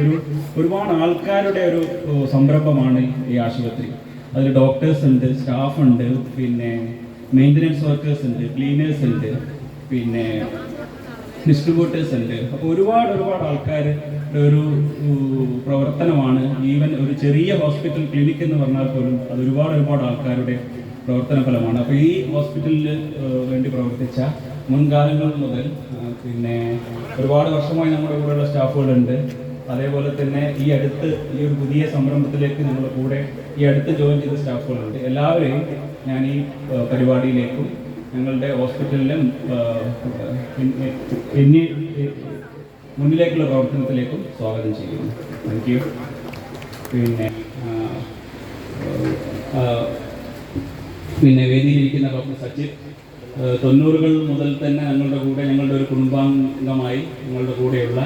ഒരു ഒരുപാട് ആൾക്കാരുടെ ഒരു സംരംഭമാണ് ഈ ആശുപത്രി. അതിൽ ഡോക്ടേഴ്സ് ഉണ്ട് സ്റ്റാഫ് ഉണ്ട് പിന്നെ മെയിന്റനൻസ് വർക്കേഴ്സ് ഉണ്ട് ക്ലീനേഴ്സ് ഉണ്ട് പിന്നെ ഡിസ്ട്രിബ്യൂട്ടേഴ്സ് ഉണ്ട്. അപ്പോൾ ഒരുപാട് ഒരുപാട് ആൾക്കാർ ഒരു പ്രവർത്തനമാണ്. ഈവൻ ഒരു ചെറിയ ഹോസ്പിറ്റൽ ക്ലിനിക് എന്ന് പറഞ്ഞാൽ പോലും അത് ഒരുപാട് ഒരുപാട് ആൾക്കാരുടെ പ്രവർത്തന ഫലമാണ്. അപ്പോൾ ഈ ഹോസ്പിറ്റലിൽ വേണ്ടി പ്രവർത്തിച്ച മുൻകാലങ്ങൾ മുതൽ പിന്നെ ഒരുപാട് വർഷമായി നമ്മുടെ കൂടെയുള്ള സ്റ്റാഫുകളുണ്ട് അതേപോലെ തന്നെ ഈ അടുത്ത് ഈ ഒരു പുതിയ സംരംഭത്തിലേക്ക് ഞങ്ങളുടെ കൂടെ ഈ അടുത്ത് ജോയിൻ ചെയ്ത സ്റ്റാഫുകളുണ്ട്. എല്ലാവരെയും ഞാൻ ഈ പരിപാടിയിലേക്കും ഞങ്ങളുടെ ഹോസ്പിറ്റലിലും ഇനി മുന്നിലേക്കുള്ള പ്രവർത്തനത്തിലേക്കും സ്വാഗതം ചെയ്യുന്നു. താങ്ക് യു പിന്നെ പിന്നെ വേദിയിലിരിക്കുന്ന ഡോക്ടർ സച്ചിൻ തൊണ്ണൂറുകൾ മുതൽ തന്നെ ഞങ്ങളുടെ കൂടെ ഞങ്ങളുടെ ഒരു കുടുംബാംഗമായി ഞങ്ങളുടെ കൂടെയുള്ള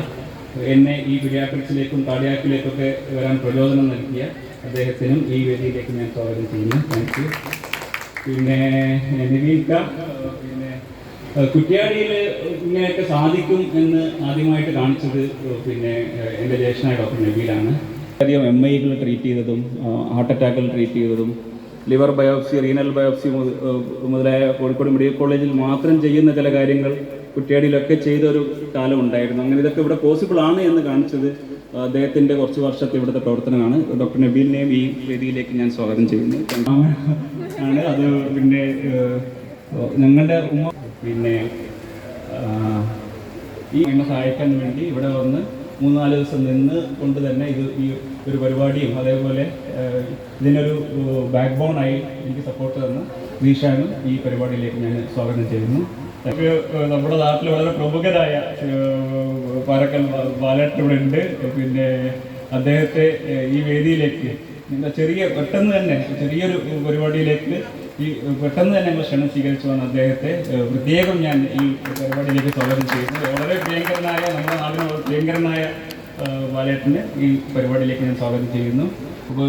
എന്നെ ഈ പീഡിയാട്രിക്സിലേക്കും കാടിയാക്കിലേക്കൊക്കെ വരാൻ പ്രചോദനം നൽകിയ അദ്ദേഹത്തിനും ഈ വേദിയിലേക്ക് ഞാൻ സ്വാഗതം ചെയ്യുന്നു. താങ്ക് യു പിന്നെ നിവീക്ക പിന്നെ കുറ്റിയാടിയിൽ ഇങ്ങനെയൊക്കെ സാധിക്കും എന്ന് ആദ്യമായിട്ട് കാണിച്ചത് പിന്നെ എന്റെ ജ്യേഷ്ഠനായ ഡോക്ടർ നബീലാണ്. അധികം എം ഐകൾ ട്രീറ്റ് ചെയ്തതും ഹാർട്ട് അറ്റാക്കുകൾ ട്രീറ്റ് ചെയ്തതും ലിവർ ബയോപ്സി റീനൽ ബയോപ്സി മുതലായ കോഴിക്കോട് മെഡിക്കൽ കോളേജിൽ മാത്രം ചെയ്യുന്ന ചില കാര്യങ്ങൾ കുറ്റ്യാടിയിലൊക്കെ ചെയ്ത ഒരു കാലം ഉണ്ടായിരുന്നു. അങ്ങനെ ഇതൊക്കെ ഇവിടെ പോസിബിൾ ആണ് എന്ന് കാണിച്ചത് അദ്ദേഹത്തിന്റെ കുറച്ച് വർഷത്തെ ഇവിടുത്തെ പ്രവർത്തനമാണ്. ഡോക്ടർ നബീലിനെയും ഈ വേദിയിലേക്ക് ഞാൻ സ്വാഗതം ചെയ്യുന്നു. ആണ് അത് പിന്നെ ഞങ്ങളുടെ ഉമ്മ പിന്നെ ഈ എന്നെ സഹായിക്കാൻ വേണ്ടി ഇവിടെ വന്ന് മൂന്നാൽ ദിവസം നിന്ന് കൊണ്ട് തന്നെ ഇത് ഈ ഒരു പരിപാടിയും അതേപോലെ ഇതിനൊരു ബാക്ക് ബോണായി എനിക്ക് സപ്പോർട്ട് തന്ന വീഷാനും ഈ പരിപാടിയിലേക്ക് ഞാൻ സ്വാഗതം ചെയ്യുന്നു. നമുക്ക് നമ്മുടെ നാട്ടിൽ വളരെ പ്രമുഖരായ പാലക്കൽ ബാലേട്ടൻ ഇവിടെ ഉണ്ട്. പിന്നെ അദ്ദേഹത്തെ ഈ വേദിയിലേക്ക് ചെറിയ പെട്ടെന്ന് തന്നെ ചെറിയൊരു പരിപാടിയിലേക്ക് ഈ പെട്ടെന്ന് തന്നെ നമ്മൾ ക്ഷണം സ്വീകരിച്ചു വന്ന അദ്ദേഹത്തെ പ്രത്യേകം ഞാൻ ഈ പരിപാടിയിലേക്ക് സ്വാഗതം ചെയ്യുന്നു. വളരെ പ്രിയങ്കരനായ നമ്മുടെ നാടിന് ഭയങ്കരനായ ഏഹ്, ഈ പരിപാടിയിലേക്ക് ഞാൻ സ്വാഗതം ചെയ്യുന്നു. അപ്പോൾ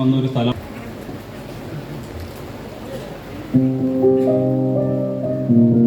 വന്ന ഒരു സ്ഥലം. Thank you.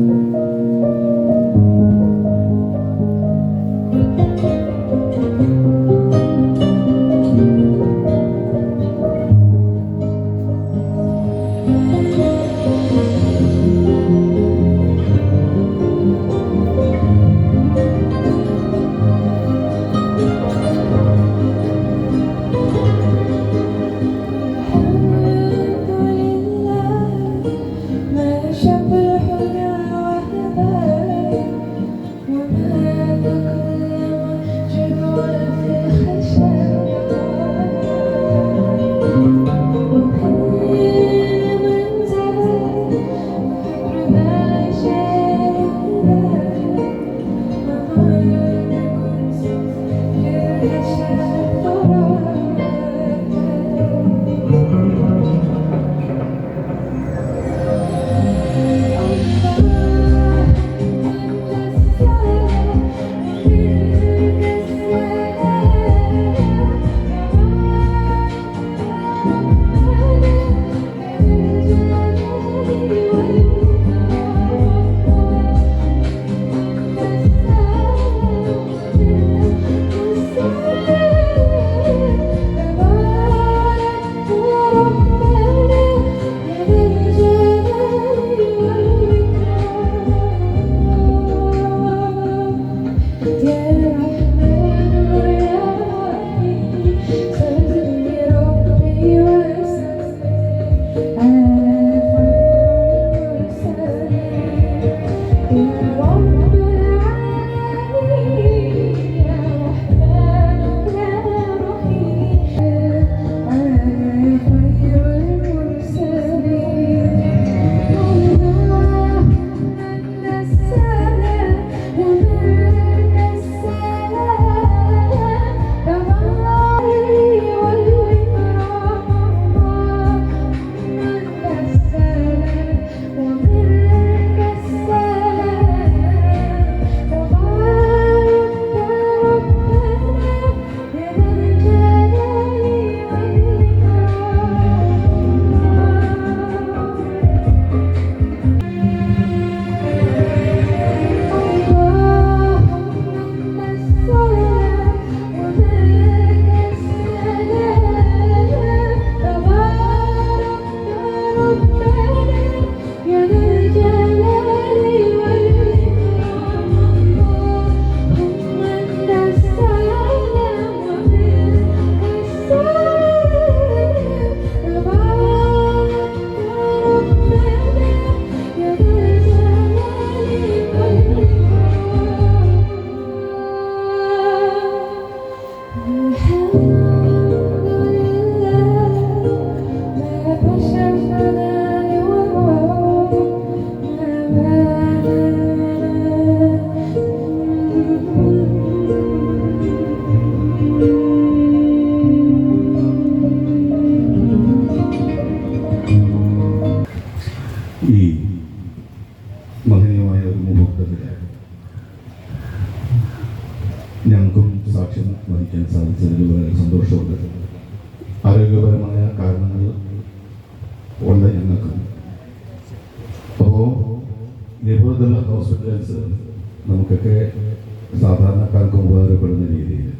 നമുക്കൊക്കെ സാധാരണക്കാർക്ക് ഉപകാരപ്പെടുന്ന രീതിയിൽ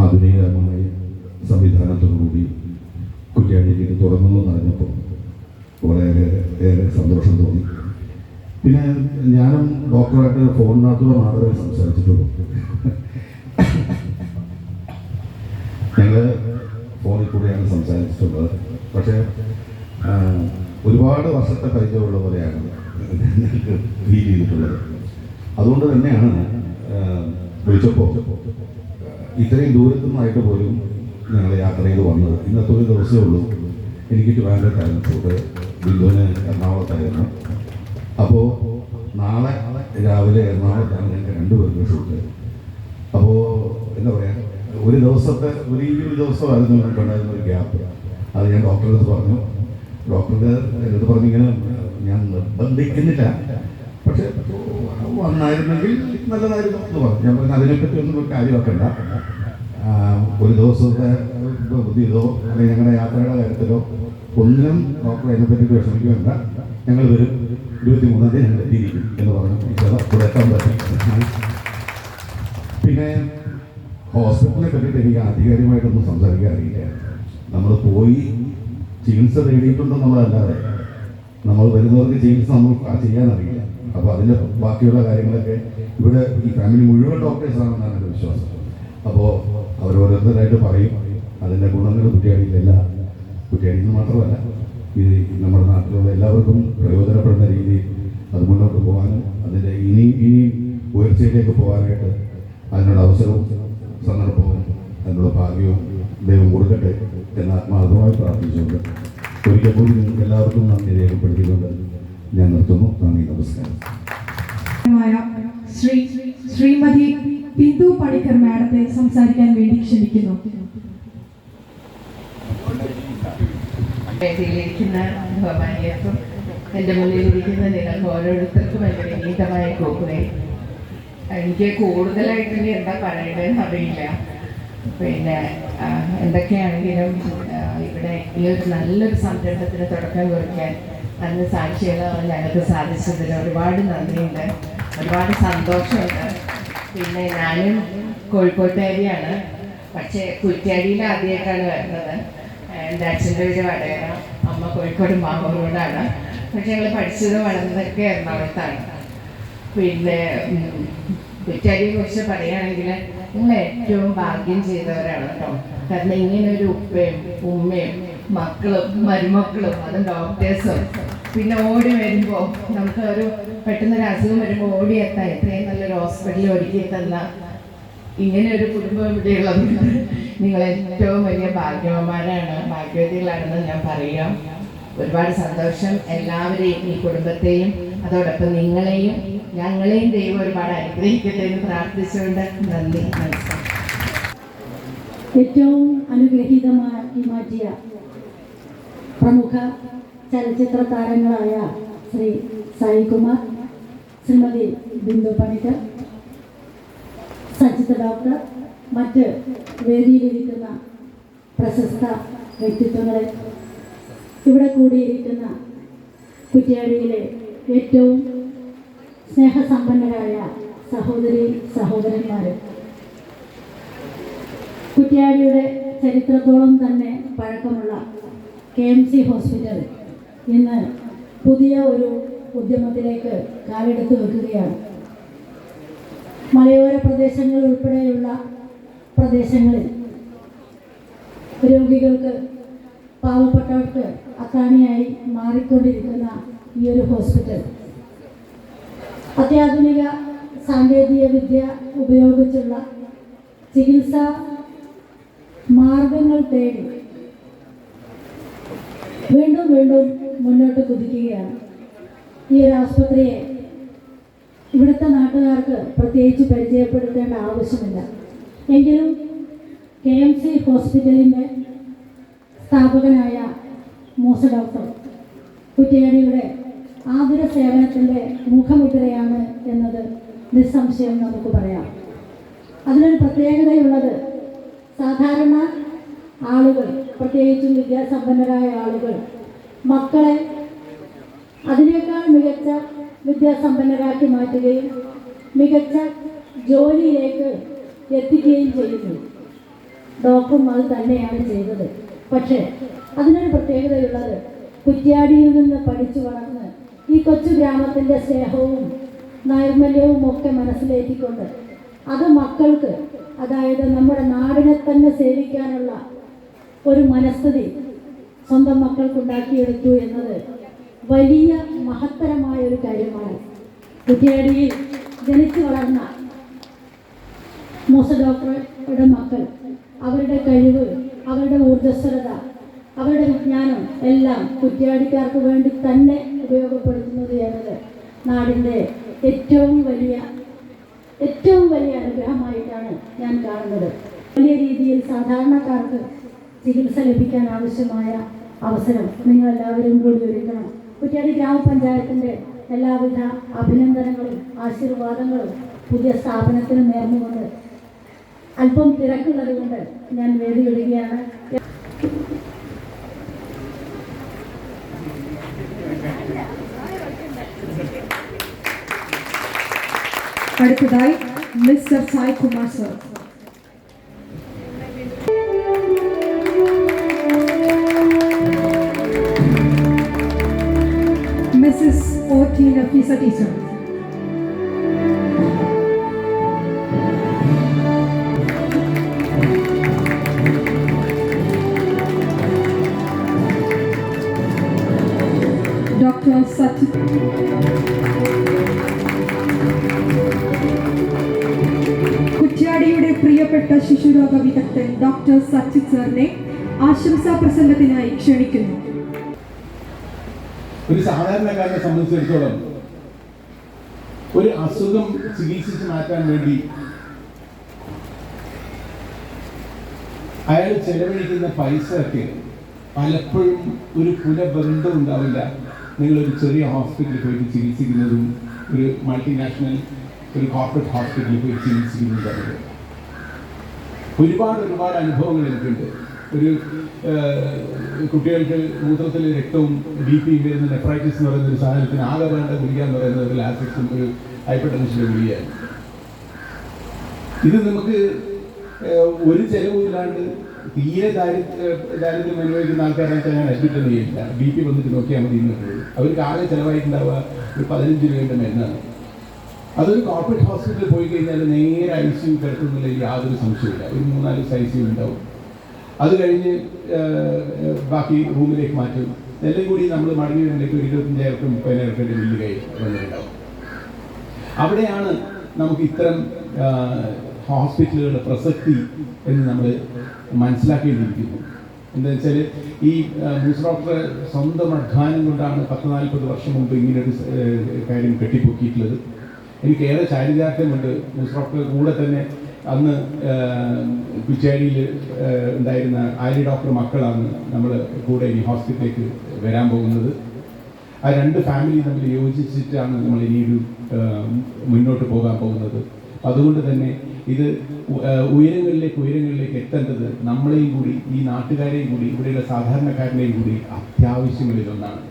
ആധുനികമായ സംവിധാനത്തോടുകൂടി കുറ്റ്യാടിയിൽ തുറന്നു എന്നറിഞ്ഞപ്പോൾ വളരെ ഏറെ സന്തോഷം തോന്നി. പിന്നെ ഞാനും ഡോക്ടറായിട്ട് ഫോണിനകത്തൂടെ മാത്രമേ സംസാരിച്ചിട്ടുള്ളൂ. ഞങ്ങൾ ഫോണിൽ കൂടെയാണ് സംസാരിച്ചിട്ടുള്ളത്. പക്ഷേ ഒരുപാട് വർഷത്തെ പരിചയമുള്ള പോലെയാണ് ഫീൽ ചെയ്തിട്ടുള്ളത്. അതുകൊണ്ട് തന്നെയാണ് വിളിച്ചപ്പോൾ ഇത്രയും ദൂരത്തു നിന്നായിട്ട് പോലും ഞങ്ങൾ യാത്ര ചെയ്ത് വന്നത്. ഇന്നത്തെ ഒരു ദിവസമേ ഉള്ളൂ. എനിക്ക് ട്രിവാൻഡ്രത്തായിരുന്നു ഫുഡ് ബിന്ദുവിന് എറണാകുളത്തായിരുന്നു അപ്പോൾ നാളെ രാവിലെ എറണാകുളത്താണ് ഞങ്ങൾക്ക് രണ്ടുപേർക്ക് ഷൂട്ട് അപ്പോൾ എന്താ പറയുക ഒരു ദിവസത്തെ ഒരു ഈ ഒരു ദിവസമായിരുന്നു ഞങ്ങൾക്കുണ്ടായിരുന്ന ഒരു ഗ്യാപ്പ്. അത് ഞാൻ ഡോക്ടറെ അടുത്ത് പറഞ്ഞു. ഡോക്ടറുടെ അടുത്ത് പറഞ്ഞിങ്ങനെ ഞാൻ നിർബന്ധിക്കുന്നില്ല. പക്ഷെ വന്നായിരുന്നെങ്കിൽ നല്ലതായിരുന്നു എന്ന് പറഞ്ഞു. ഞാൻ പറഞ്ഞു അതിനെപ്പറ്റി ഒന്നും കാര്യമാക്കണ്ട ഒരു ദിവസത്തെ ബുദ്ധിയതോ അല്ലെങ്കിൽ ഞങ്ങളുടെ യാത്രയുടെ കാര്യത്തിലോ ഒന്നിനും ഡോക്ടർ അതിനെപ്പറ്റി വിഷമിക്കുന്നുണ്ട് ഞങ്ങൾ വരും. ഇരുപത്തി മൂന്നാം തീയതി ഞങ്ങൾ എത്തിയിരിക്കും എന്ന് പറഞ്ഞു. ഇവിടെ എത്താൻ പറ്റും പിന്നെ ഹോസ്പിറ്റലിനെ പറ്റിയിട്ട് എനിക്ക് ആധികാരികമായിട്ടൊന്നും സംസാരിക്കാൻ അറിയില്ല. നമ്മൾ പോയി ചികിത്സ തേടിയിട്ടുണ്ടെന്നുള്ളതല്ലാതെ നമ്മൾ വരുന്നവർക്ക് ചികിത്സ നമ്മൾ ചെയ്യാൻ അപ്പോൾ അതിന്റെ ബാക്കിയുള്ള കാര്യങ്ങളൊക്കെ ഇവിടെ ഈ ഫാമിലി മുഴുവൻ ഡോക്ടേഴ്സാണെന്നാണ് എന്റെ വിശ്വാസം. അപ്പോൾ അവർ ഓരോരുത്തരായിട്ട് പറയും അതിന്റെ ഗുണങ്ങൾ കുറ്റിയാടിയിലല്ല കുറ്റിയാടിയിൽ മാത്രമല്ല ഇത് നമ്മുടെ നാട്ടിലുള്ള എല്ലാവർക്കും പ്രയോജനപ്പെടുന്ന രീതിയിൽ അത് മുന്നോട്ട് പോകാനും അതിന്റെ ഇനി ഇനി ഉയർച്ചയിലേക്ക് പോകാനായിട്ട് അതിനുള്ള അവസരവും സന്ദർഭവും അതിനുള്ള ഭാഗ്യവും ദൈവം കൊടുക്കട്ടെ എന്ന് ആത്മാർത്ഥമായി പ്രാർത്ഥിച്ചുകൊണ്ട് ഒരിക്കൽ കൂടി എല്ലാവർക്കും നന്ദി രേഖപ്പെടുത്തിക്കൊണ്ട് ഞാൻ നിർത്തുന്നു. നന്ദി നമസ്കാരം. ശ്രീ ശ്രീമതി ബിന്ദു പണിക്കർ മാഡത്തെ സംസാരിക്കാൻ വേണ്ടി ക്ഷണിക്കുന്നു. വേദിയിലിരിക്കുന്ന ബഹുമാനിയർക്കും എന്റെ മുന്നിലിരിക്കുന്ന നിങ്ങൾക്ക് ഓരോരുത്തർക്കും എന്റെ വിനീതമായ കൂക്കുറേ എനിക്ക് കൂടുതലായിട്ട് ഇനി എന്താ പറയേണ്ടതെന്ന് അറിയില്ല. പിന്നെ എന്തൊക്കെയാണെങ്കിലും ഇവിടെ ഈ ഒരു നല്ലൊരു സംരംഭത്തിന് തുടക്കം കുറിക്കാൻ അന്ന് സാക്ഷികളാവാൻ ഞങ്ങൾക്ക് സാധിച്ചതിൽ ഒരുപാട് നന്ദിയുണ്ട്. ഒരുപാട് സന്തോഷമുണ്ട്. പിന്നെ ഞാനും കോഴിക്കോട്ടുകാരിയാണ്. പക്ഷേ കുറ്റ്യാടിയിൽ ആദ്യമായിട്ടാണ് വരുന്നത്. എന്റെ അച്ഛന്റെ വീട് വടകര അമ്മ കോഴിക്കോട് മാവൂരോടാണ് പക്ഷേ ഞങ്ങൾ പഠിച്ചത് വളർന്നതൊക്കെ എറണാകുളത്താണ്. പിന്നെ കുറ്റ്യാടിയെ കുറിച്ച് പറയുകയാണെങ്കിൽ നിങ്ങൾ ഏറ്റവും ഭാഗ്യം ചെയ്തവരാണ് കേട്ടോ. കാരണം ഇങ്ങനെ ഒരു ഉപ്പയും ഉമ്മയും മക്കളും മരുമക്കളും അതും ഡോക്ടേഴ്സും പിന്നെ ഓടി വരുമ്പോൾ നമുക്ക് ഒരു പെട്ടെന്ന് ഒരു അസുഖം വരുമ്പോൾ എത്താൻ ഇത്രയും നല്ലൊരു ഹോസ്പിറ്റലിൽ ഒരുക്കി തന്ന ഇങ്ങനെ ഒരു കുടുംബം ഇവിടെയുള്ളത് നിങ്ങൾ ഏറ്റവും വലിയ ഭാഗ്യവന്മാരാണ്. ഭാഗ്യവതികളാണെന്ന് ഞാൻ പറയാം. ഒരുപാട് സന്തോഷം. എല്ലാവരെയും ഈ കുടുംബത്തെയും അതോടൊപ്പം നിങ്ങളെയും ഞങ്ങളെയും ദൈവം ഒരുപാട് അനുഗ്രഹിക്കട്ടെ എന്ന് പ്രാർത്ഥിച്ചുകൊണ്ട് നന്ദി. ഏറ്റവും അനുഗ്രഹീതമാക്കി മാറ്റിയ പ്രമുഖ ചലച്ചിത്ര താരങ്ങളായ ശ്രീ സായികുമാർ ശ്രീമതി ബിന്ദു പണിക്കർ സജിത ഡോക്ടർ മറ്റ് വേദിയിലിരിക്കുന്ന പ്രശസ്ത വ്യക്തിത്വങ്ങളെ ഇവിടെ കൂടിയിരിക്കുന്ന കുറ്റ്യാടിയിലെ ഏറ്റവും സ്നേഹസമ്പന്നരായ സഹോദരി സഹോദരന്മാർ കുറ്റ്യാടിയുടെ ചരിത്രത്തോളം തന്നെ പഴക്കമുള്ള കെ എം സി ഹോസ്പിറ്റൽ ഇന്ന് പുതിയ ഒരു ഉദ്യമത്തിലേക്ക് കാലെടുത്ത് വെക്കുകയാണ്. മലയോര പ്രദേശങ്ങൾ ഉൾപ്പെടെയുള്ള പ്രദേശങ്ങളിൽ രോഗികൾക്ക് പാവപ്പെട്ടവർക്ക് അത്താണിയായി മാറിക്കൊണ്ടിരിക്കുന്ന ഈ ഒരു ഹോസ്പിറ്റൽ. അത്യാധുനിക സാങ്കേതിക വിദ്യ ഉപയോഗിച്ചുള്ള ചികിത്സാ മാർഗങ്ങൾ തേടി വീണ്ടും വീണ്ടും മുന്നോട്ട് കുതിക്കുകയാണ്. ഈ ഒരു ആശുപത്രിയെ ഇവിടുത്തെ നാട്ടുകാർക്ക് പ്രത്യേകിച്ച് പരിചയപ്പെടുത്തേണ്ട ആവശ്യമില്ല. എങ്കിലും കെ എം സി ഹോസ്പിറ്റലിന്റെ സ്ഥാപകനായ മൂസ ഡോക്ടർ കുറ്റിയാടിയുടെ ആതുര സേവനത്തിന്റെ മുഖമുദ്രയാണ് എന്നത് നിസ്സംശയം നമുക്ക് പറയാം. അതിനൊരു പ്രത്യേകതയുള്ളത് സാധാരണ ആളുകൾ പ്രത്യേകിച്ചും വിദ്യാസമ്പന്നരായ ആളുകൾ മക്കളെ അതിനേക്കാൾ മികച്ച വിദ്യാസമ്പന്നരാക്കി മാറ്റുകയും മികച്ച ജോലിയിലേക്ക് എത്തിക്കുകയും ചെയ്യുന്നു. ഡോക്ടറും അത് തന്നെയാണ് ചെയ്തത്. പക്ഷേ അതിനൊരു പ്രത്യേകതയുള്ളത് കുറ്റ്യാടിയിൽ നിന്ന് പഠിച്ചു വളർന്ന് ഈ കൊച്ചു ഗ്രാമത്തിന്റെ സ്നേഹവും നൈർമല്യവും ഒക്കെ മനസ്സിലേറ്റിക്കൊണ്ട് അത് മക്കൾക്ക് അതായത് നമ്മുടെ നാടിനെ തന്നെ സേവിക്കാനുള്ള ഒരു മനസ്ഥിതി സ്വന്തം മക്കൾക്കുണ്ടാക്കിയെടുത്തു എന്നത് വലിയ മഹത്തരമായ ഒരു കാര്യമാണ്. കുറ്റിയാടിയിൽ ജനിച്ചു വളർന്ന മൂസ ഡോക്ടറുടെ മക്കൾ അവരുടെ കഴിവ് അവരുടെ ഊർജസ്വലത അവരുടെ വിജ്ഞാനം എല്ലാം കുറ്റിയാടിക്കാർക്ക് വേണ്ടി തന്നെ ഉപയോഗപ്പെടുത്തുന്നത് എന്നത് നാടിന്റെ ഏറ്റവും വലിയ ഏറ്റവും വലിയ അനുഗ്രഹമായിട്ടാണ് ഞാൻ കാണുന്നത്. വലിയ രീതിയിൽ സാധാരണക്കാർക്ക് ചികിത്സ ലഭിക്കാൻ ആവശ്യമായ അവസരം നിങ്ങൾ എല്ലാവരും കൂടി ഒരുക്കണം. കുറ്റ്യാടി ഗ്രാമപഞ്ചായത്തിന്റെ എല്ലാവിധ അഭിനന്ദനങ്ങളും ആശീർവാദങ്ങളും പുതിയ സ്ഥാപനത്തിന് നേർന്നുകൊണ്ട് അല്പം തിരക്കുള്ളത് കൊണ്ട് ഞാൻ വേദി വിടുകയാണ് അടുത്തതായി mister Sai Kumar sir. Nafeesa teacher. Doctor Sathya കുറ്റ്യാടിയുടെ പ്രിയപ്പെട്ട ശിശുരോഗ വിദഗ്ധൻ ഡോക്ടർ സച്ചിത് സാറിനെ ആശംസാ പ്രസംഗത്തിനായി ക്ഷണിക്കുന്നു. ഒരു സാധാരണക്കാരനെ സംബന്ധിച്ചിടത്തോളം ഒരു അസുഖം ചികിത്സിച്ച് മാറ്റാൻ വേണ്ടി അയാൾ ചെലവഴിക്കുന്ന പൈസ ഒക്കെ പലപ്പോഴും ഒരു പുനഃബന്ധം ഉണ്ടാവില്ല. നിങ്ങളൊരു ചെറിയ ഹോസ്പിറ്റലിൽ പോയിട്ട് ചികിത്സിക്കുന്നതും ഒരു മൾട്ടിനാഷണൽ ഒരു കോർപ്പറേറ്റ് ഹോസ്പിറ്റലിൽ പോയി ചികിത്സിക്കുന്നതും ഒരുപാട് ഒരുപാട് അനുഭവങ്ങൾ എനിക്കുണ്ട്. ഒരു കുട്ടികൾക്ക് മൂത്രത്തിൽ രക്തവും ബി പി വരുന്ന നെഫ്രൈറ്റിസ് എന്ന് പറയുന്ന ഒരു സാധനത്തിന് ആകെ വേണ്ട ഗുളിക എന്ന് ഒരു ലാസിക്സും ഒരു ഹൈപ്പർ ടെൻഷന്റെ ഗുളികയാണ് ഇത് നമുക്ക് ഒരു ചെലവില്ലാണ്ട് തീരെ ദാരിദ്ര്യ ദാരിദ്ര്യം അനുഭവിക്കുന്ന ആൾക്കാരായിട്ട് ഞാൻ അഡ്മിറ്റ് ചെയ്യില്ല. ബി പി വന്നിട്ട് നോക്കിയാൽ മതി എന്നുള്ളത് അവർക്ക് ആകെ ചിലവായിട്ടുണ്ടാവുക ഒരു പതിനഞ്ച് രൂപയുടെ മരുന്നാണ്. അതൊരു കോർപ്പറേറ്റ് ഹോസ്പിറ്റലിൽ പോയി കഴിഞ്ഞാൽ നേരെ ഐ സി യു കിടക്കുന്നതിൽ യാതൊരു സംശയമില്ല ഒരു മൂന്നാൽ ഐ സി യു ഉണ്ടാവും. അത് കഴിഞ്ഞ് ബാക്കി റൂമിലേക്ക് മാറ്റും. എല്ലാം കൂടി നമ്മൾ മടങ്ങി ഒരു ഇരുപത്തഞ്ചായിരം മുപ്പതിനായിരം റുപ്യന്റെ ബില്ല് കൈ വന്നിട്ടുണ്ടാവും. അവിടെയാണ് നമുക്ക് ഇത്തരം ഹോസ്പിറ്റലുകളുടെ പ്രസക്തി എന്ന് നമ്മൾ മനസ്സിലാക്കേണ്ടിയിരിക്കുന്നു. എന്താ വെച്ചാൽ ഈ മൂസ് ഡോക്ടർ സ്വന്തം അധ്വാനം കൊണ്ടാണ് പത്ത് നാൽപ്പത് വർഷം മുമ്പ് ഇങ്ങനൊരു കാര്യം കെട്ടിപ്പൊക്കിയിട്ടുള്ളത്. എനിക്ക് ഏറെ ചാരിതാർത്ഥ്യമുണ്ട്. മൂസ് ഡോക്ടർ കൂടെ തന്നെ അന്ന് കുറ്റാടിയിൽ ഉണ്ടായിരുന്ന ആര്യ ഡോക്ടർ മക്കളാണ് നമ്മൾ കൂടെ ഈ ഹോസ്പിറ്റലിലേക്ക് വരാൻ പോകുന്നത്. ആ രണ്ട് ഫാമിലി തമ്മിൽ യോജിച്ചിട്ടാണ് നമ്മൾ ഇനിയൊരു ഒരു മുന്നോട്ട് പോകാൻ പോകുന്നത്. അതുകൊണ്ട് തന്നെ ഇത് ഉയരങ്ങളിലേക്ക് ഉയരങ്ങളിലേക്ക് എത്തേണ്ടത് നമ്മളെയും കൂടി ഈ നാട്ടുകാരെയും കൂടി ഇവിടെയുള്ള സാധാരണക്കാരനെയും കൂടി അത്യാവശ്യങ്ങളിലൊന്നാണ്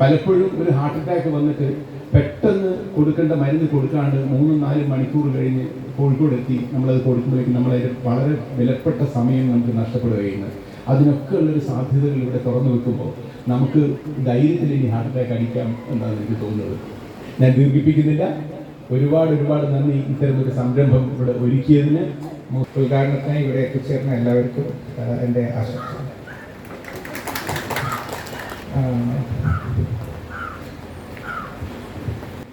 പലപ്പോഴും ഒരു ഹാർട്ട് അറ്റാക്ക് വന്നിട്ട് പെട്ടെന്ന് കൊടുക്കേണ്ട മരുന്ന് കൊടുക്കാണ്ട് മൂന്നും നാലും മണിക്കൂർ കഴിഞ്ഞ് കോഴിക്കോട് എത്തി നമ്മളത് കൊടുക്കുമ്പോഴേക്കും നമ്മളതിന്റെ വളരെ വിലപ്പെട്ട സമയം നമുക്ക് നഷ്ടപ്പെടുകയാണ്. അതിനൊക്കെ ഉള്ളൊരു സാധ്യതകൾ ഇവിടെ തുറന്നു വെക്കുമ്പോൾ നമുക്ക് ധൈര്യത്തിൽ ഇനി ഹാർട്ട് അറ്റാക്ക് അടിക്കാം എന്നാണ് എനിക്ക് തോന്നുന്നത്. ഞാൻ ദീർഘിപ്പിക്കുന്നില്ല. ഒരുപാട് ഒരുപാട് നന്ദി. ഇത്തരമൊരു സംരംഭം ഇവിടെ ഒരുക്കിയതിന്. ഉദ്ഘാടനത്തിനായി ഇവിടെ എത്തിച്ചേർന്ന എല്ലാവർക്കും എന്റെ ആശംസ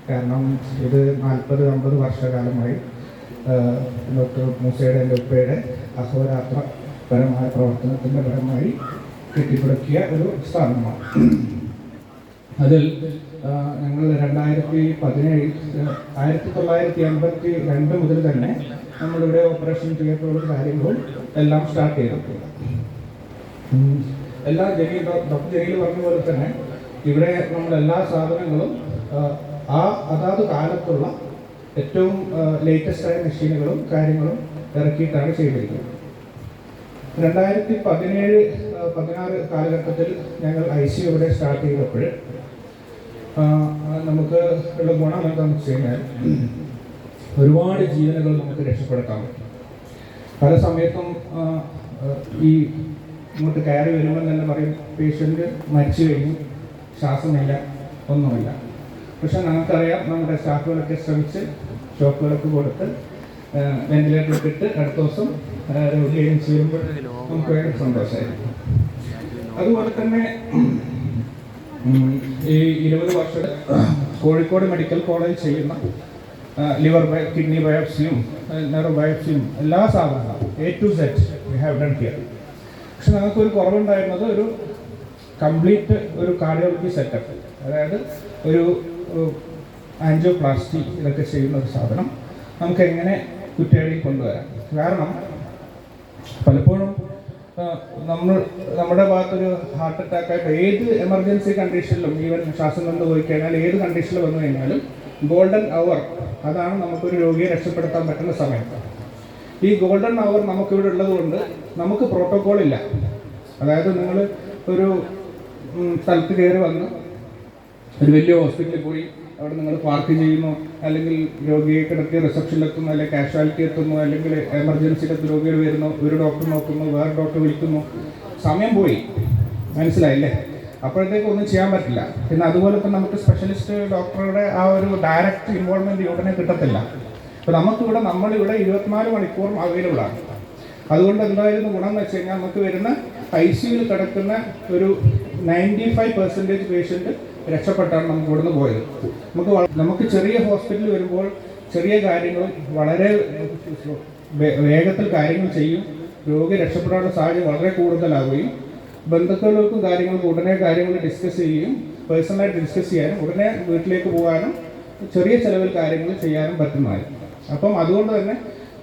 കാരണം ഇത് നാൽപ്പത് അമ്പത് വർഷകാലമായി ഡോക്ടർ മൂസയുടെ എന്റെ ഉപ്പയുടെ അഹോരാത്രപരമായ പ്രവർത്തനത്തിന്റെ ഫലമായി കെട്ടിപ്പടുക്കിയ ഒരു സ്ഥാപനമാണ് അതിൽ ഞങ്ങൾ രണ്ടായിരത്തി പതിനേഴ് ആയിരത്തി തൊള്ളായിരത്തി എൺപത്തി രണ്ട് മുതൽ തന്നെ നമ്മളിവിടെ ഓപ്പറേഷൻ തിയേറ്ററുകളും കാര്യങ്ങളും എല്ലാം സ്റ്റാർട്ട് ചെയ്തിട്ടുണ്ട്. എല്ലാ ജലീൽ ഡോക്ടർ ജലീൽ പറഞ്ഞ പോലെ തന്നെ ഇവിടെ നമ്മളെല്ലാ സാധനങ്ങളും ആ, അതാത് കാലത്തുള്ള ഏറ്റവും ലേറ്റസ്റ്റായ മെഷീനുകളും കാര്യങ്ങളും ഇറക്കിയിട്ടാണ് ചെയ്തിരിക്കുന്നത്. രണ്ടായിരത്തി പതിനേഴ് പതിനാറ് കാലഘട്ടത്തിൽ ഞങ്ങൾ ഐ സി ഇവിടെ സ്റ്റാർട്ട് ചെയ്തപ്പോൾ നമുക്ക് ഉള്ള ഗുണം എന്താണെന്ന് വെച്ച് കഴിഞ്ഞാൽ ഒരുപാട് ജീവനുകൾ നമുക്ക് രക്ഷപ്പെടുത്താൻ പറ്റും. പല സമയത്തും ഈ ഇങ്ങോട്ട് കയറി വരുമ്പോൾ തന്നെ പറയും പേഷ്യന്റ് മരിച്ചു കഴിഞ്ഞു ശ്വാസമില്ല ഒന്നുമില്ല. പക്ഷെ നമുക്കറിയാം നമ്മുടെ സ്റ്റാഫുകളൊക്കെ ശ്രമിച്ച് ഷോക്കുകളൊക്കെ കൊടുത്ത് വെന്റിലേറ്ററിൽ ഇട്ട് അടുത്ത ദിവസം ആ, രോഗിയെ ചെയ്യുമ്പോൾ നമുക്ക് ഭയങ്കര സന്തോഷമായിരിക്കും. അതുപോലെ തന്നെ ഈ ഇരുപത് വർഷം കോഴിക്കോട് മെഡിക്കൽ കോളേജ് ചെയ്യുന്ന ലിവർ കിഡ്നി ബയോപ്സിയും നെറോ ബയോപ്സിയും എല്ലാ സാധനങ്ങളും A to set we have done here പക്ഷെ ഞങ്ങൾക്ക് ഒരു കുറവുണ്ടായിരുന്നത് ഒരു കംപ്ലീറ്റ് ഒരു കാർഡിയോളജി സെറ്റപ്പ് അതായത് ഒരു ആൻജിയോപ്ലാസ്റ്റി ഇതൊക്കെ ചെയ്യുന്ന ഒരു സാധനം നമുക്ക് എങ്ങനെ കുറ്റിയാടി കൊണ്ടുവരാം. കാരണം പലപ്പോഴും നമ്മൾ നമ്മുടെ ഭാഗത്തൊരു ഹാർട്ട് അറ്റാക്ക് ആയിട്ട് ഏത് എമർജൻസി കണ്ടീഷനിലും ഈവൻ ശ്വാസം കൊണ്ട് പോയി കഴിഞ്ഞാൽ ഏത് കണ്ടീഷനിൽ വന്നു കഴിഞ്ഞാലും ഗോൾഡൻ അവർ അതാണ് നമുക്കൊരു രോഗിയെ രക്ഷപ്പെടുത്താൻ പറ്റുന്ന സമയം. ഈ ഗോൾഡൻ അവർ നമുക്കിവിടെ ഉള്ളത് കൊണ്ട് നമുക്ക് പ്രോട്ടോകോൾ ഇല്ല. അതായത് നിങ്ങൾ ഒരു സ്ഥലത്ത് കയറി വന്ന് ഒരു വലിയ ഹോസ്പിറ്റലിൽ പോയി അവിടെ നിങ്ങൾ പാർക്ക് ചെയ്യുന്നു അല്ലെങ്കിൽ രോഗിയെ കിടത്തി റിസപ്ഷനിലെത്തുന്നു അല്ലെങ്കിൽ കാഷ്വാലിറ്റി എത്തുന്നു അല്ലെങ്കിൽ എമർജൻസിയിലെത്തി രോഗികൾ വരുന്നു ഒരു ഡോക്ടർ നോക്കുന്നു വേറെ ഡോക്ടർ വിളിക്കുന്നു. സമയം പോയി. മനസ്സിലായില്ലേ? അപ്പോഴത്തേക്ക് ഒന്നും ചെയ്യാൻ പറ്റില്ല. പിന്നെ അതുപോലെ തന്നെ നമുക്ക് സ്പെഷ്യലിസ്റ്റ് ഡോക്ടറുടെ ആ ഒരു ഡയറക്റ്റ് ഇൻവോൾവ്മെന്റ് ഉടനെ കിട്ടത്തില്ല. അപ്പോൾ നമുക്കിവിടെ നമ്മളിവിടെ ഇരുപത്തിനാല് മണിക്കൂറും അവൈലബിൾ ആണ്. അതുകൊണ്ട് എന്തായിരുന്നു ഗുണം എന്ന് വെച്ച് കഴിഞ്ഞാൽ നമുക്ക് വരുന്ന ഐ സിയുവിൽ കിടക്കുന്ന ഒരു നയന്റി ഫൈവ് പെർസെന്റേജ് പേഷ്യന്റ് രക്ഷപ്പെട്ടാണ് നമുക്ക് ഇവിടുന്ന് പോയത്. നമുക്ക് നമുക്ക് ചെറിയ ഹോസ്പിറ്റലിൽ വരുമ്പോൾ ചെറിയ കാര്യങ്ങളും വളരെ വേഗത്തിൽ കാര്യങ്ങൾ ചെയ്യും. രോഗി രക്ഷപ്പെടാനുള്ള സാഹചര്യം വളരെ കൂടുതലാവുകയും ബന്ധുക്കൾക്കും കാര്യങ്ങൾ ഉടനെ കാര്യങ്ങൾ ഡിസ്കസ് ചെയ്യുകയും പേഴ്സണലായിട്ട് ഡിസ്കസ് ചെയ്യാനും ഉടനെ വീട്ടിലേക്ക് പോകാനും ചെറിയ ചെലവിൽ കാര്യങ്ങൾ ചെയ്യാനും പറ്റുന്നതായിരുന്നു അപ്പം അതുകൊണ്ട് തന്നെ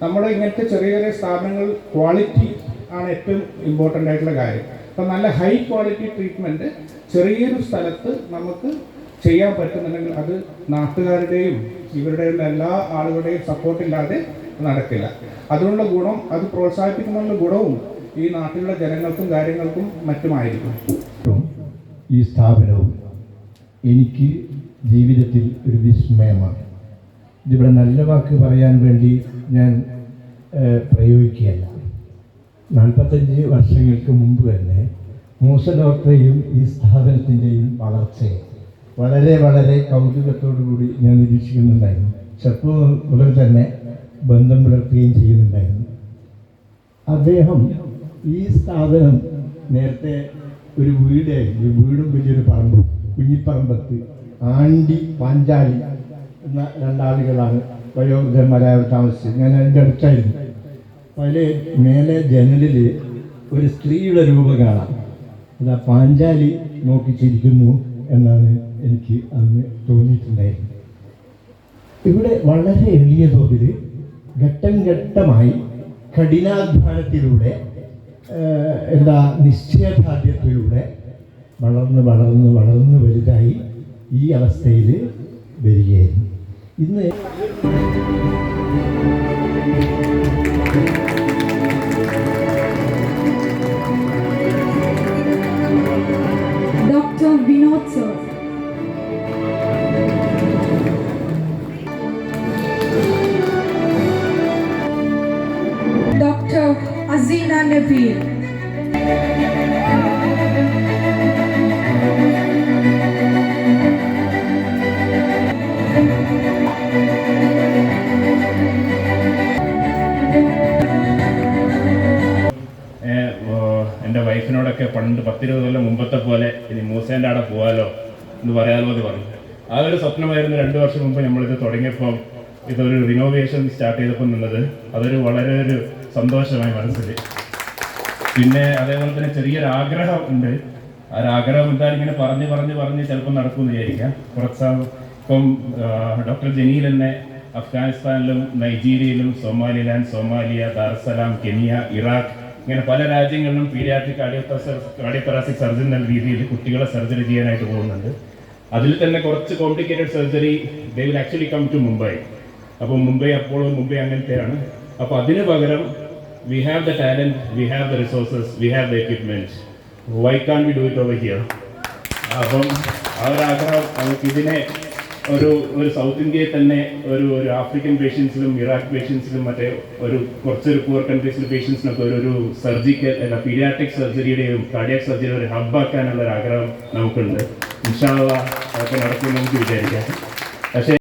നമ്മുടെ ഇങ്ങനത്തെ ചെറിയ ചെറിയ സ്ഥാപനങ്ങൾ ക്വാളിറ്റി ആണ് ഏറ്റവും ഇമ്പോർട്ടന്റ് ആയിട്ടുള്ള കാര്യം. അപ്പം നല്ല ഹൈ ക്വാളിറ്റി ട്രീറ്റ്മെന്റ് ചെറിയൊരു സ്ഥലത്ത് നമുക്ക് ചെയ്യാൻ പറ്റുന്നുണ്ടെങ്കിൽ അത് നാട്ടുകാരുടെയും ഇവരുടെ എല്ലാ ആളുകളുടെയും സപ്പോർട്ടില്ലാതെ നടക്കില്ല. അതുകൊണ്ടുള്ള ഗുണം അത് പ്രോത്സാഹിപ്പിക്കുന്നതിനുള്ള ഗുണവും ഈ നാട്ടിലുള്ള ജനങ്ങൾക്കും കാര്യങ്ങൾക്കും മറ്റുമായിരിക്കും. ഈ സ്ഥാപനവും എനിക്ക് ജീവിതത്തിൽ ഒരു വിസ്മയമാണ്. ഇതിവിടെ നല്ല വാക്ക് പറയാൻ വേണ്ടി ഞാൻ പ്രയോഗിക്കുകയല്ല. നാൽപ്പത്തഞ്ച് വർഷങ്ങൾക്ക് മുമ്പ് തന്നെ മൂസ ഡോക്ടറെയും ഈ സ്ഥാപനത്തിന്റെയും വളർച്ചയെ വളരെ വളരെ കൂടി ഞാൻ നിരീക്ഷിക്കുന്നുണ്ടായിരുന്നു. ചെറുപ്പം മുതൽ തന്നെ ബന്ധം പുലർത്തുകയും ചെയ്യുന്നുണ്ടായിരുന്നു. അദ്ദേഹം ഈ സ്ഥാപനം നേരത്തെ ഒരു വീടായിരുന്നു. വീടും വലിയൊരു പറമ്പും. കുഞ്ഞിപ്പറമ്പത്ത് ആണ്ടി പാഞ്ചാലി എന്ന രണ്ടാളുകളാണ് വയോവൃദ്ധന്മാരായ താമസിച്ചത്. ഞാൻ അതിന്റെ അടുത്തായിരുന്നു. പല മേലെ ജനലിൽ ഒരു സ്ത്രീയുടെ രൂപം കാണാം. അത് പാഞ്ചാലി നോക്കി ചിരിക്കുന്നു എന്നാണ് എനിക്ക് അന്ന് തോന്നിയിട്ടുണ്ടായിരുന്നത്. ഇവിടെ വളരെ എളിയ തോതിൽ ഘട്ടം ഘട്ടമായി കഠിനാധ്വാനത്തിലൂടെ എന്താ നിശ്ചയദാർഢ്യത്തിലൂടെ വളർന്ന് വളർന്ന് വളർന്ന് വലുതായി ഈ അവസ്ഥയിൽ വരികയായിരുന്നു. ഇന്ന് Dr. Vinod. Dr. Azina Nabil. മൂസേന്റെ അവിടെ പോകാമല്ലോ എന്ന് പറയാലോ എന്ന് പറഞ്ഞു. ആ ഒരു സ്വപ്നമായിരുന്നു രണ്ട് വർഷം മുമ്പ് നമ്മളിത് തുടങ്ങിയപ്പോൾ ഇതൊരു റിനോവേഷൻ സ്റ്റാർട്ട് ചെയ്തപ്പോൾ നിന്നത്. അതൊരു വളരെ ഒരു സന്തോഷമായി മനസ്സിൽ. പിന്നെ അതേപോലെ തന്നെ ചെറിയൊരു ആഗ്രഹം ഉണ്ട്. ആ ഒരു ആഗ്രഹം എന്തായാലും ഇങ്ങനെ പറഞ്ഞ് പറഞ്ഞ് പറഞ്ഞ് ചിലപ്പോൾ നടക്കുമെന്ന് വിചാരിക്കാം. കുറച്ച് ഇപ്പം ഡോക്ടർ ജനീൽ തന്നെ അഫ്ഗാനിസ്ഥാനിലും നൈജീരിയയിലും Somaliland Somalia Dar es Salaam Kenya Iraq ഇങ്ങനെ പല രാജ്യങ്ങളിലും പീഡിയാട്രിക് കാർഡിയോത്തറാസിക് സർജറി എന്ന രീതിയിൽ കുട്ടികളെ സർജറി ചെയ്യാനായിട്ട് പോകുന്നുണ്ട്. അതിൽ തന്നെ കുറച്ച് complicated surgery they will actually come to Mumbai അപ്പോൾ മുംബൈ അപ്പോൾ മുംബൈ അങ്ങനത്തെയാണ്. അപ്പോൾ അതിന് പകരം we have the talent we have the resources we have the equipment why can we do it over here അപ്പം ആ ഒരു ആഗ്രഹം ഇതിനെ ഒരു ഒരു സൗത്ത് ഇന്ത്യയിൽ തന്നെ ഒരു ഒരു ആഫ്രിക്കൻ പേഷ്യൻസിലും ഇറാഖ് പേഷ്യൻസിലും മറ്റേ ഒരു കുറച്ചൊരു പൂർ കൺട്രീസിലെ പേഷ്യൻസിനൊക്കെ ഒരു ഒരു സർജിക്കൽ അല്ല പീഡിയാട്രിക് സർജറിയുടെയും കാർഡിയാക് സർജറിയുടെ ഒരു ഹബ്ബാക്കാനുള്ള ഒരു ആഗ്രഹം നമുക്കുണ്ട്. ഇൻഷാള്ള അതൊക്കെ നടക്കുമെന്ന് നമുക്ക് വിചാരിക്കാം. പക്ഷേ